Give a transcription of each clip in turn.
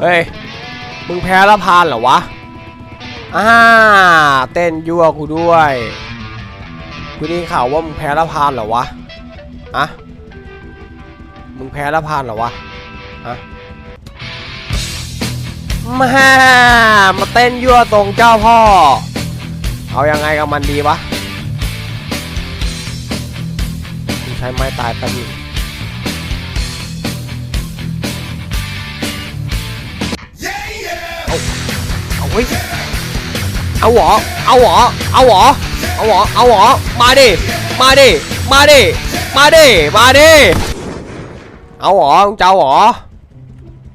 เฮ้ย มึงแพ้ละพานเหรอวะ อ่า เต้นยั่วกูด้วยกูได้ข่าวว่ามึงแพ้ละพานเหรอวะอะมึงแพ้ละพานเหรอวะอะมามาเต้นยั่วตรงเจ้าพ่อ เอายังไงกับมันดีวะกูใช้ไม้ตายแป๊บนึง ฮ้ย เอาหรอเอาหรอเอาหรอเอาหอเอาหอมาดิ มาดิ มาดิ มาดิ มาดิ เอาหอมึงจะเอาหอ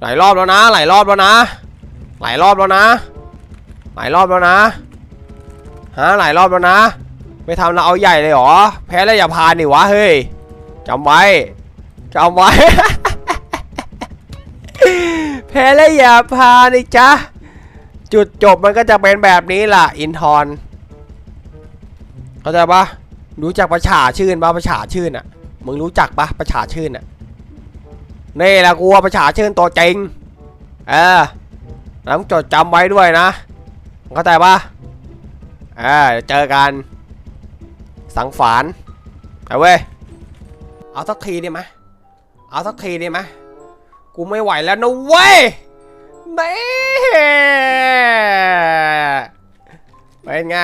หลายรอบแล้วนะ หลายรอบแล้วนะ หลายรอบแล้วนะ หลายรอบแล้วนะ ฮะ หลายรอบแล้วนะ ไม่ทำเราเอาใหญ่เลยเหรอ แพ้แล้วอย่าพานดิวะ เฮ้ยจำไว้จำไว้ แพ้แล้วอย่าพานดิจ๊ะ จุดจบมันก็จะเป็นแบบนี้ล่ะ อินทอนเข้าใจปะรู้จักประชาชื่นปะประชาชื่นอะมึงรู้จักปะประชาชื่นอะนี่แหละกูว่าประชาชื่นตัวจริงเออแล้วจดจำไว้ด้วยนะเข้าใจปะเออเดี๋ยวเจอกัน สังฝานเอาเว้ยเอาสักทีได้ไหมเอาสักทีได้ไหมกูไม่ไหวแล้วนะเว้ย นี่เป็นไง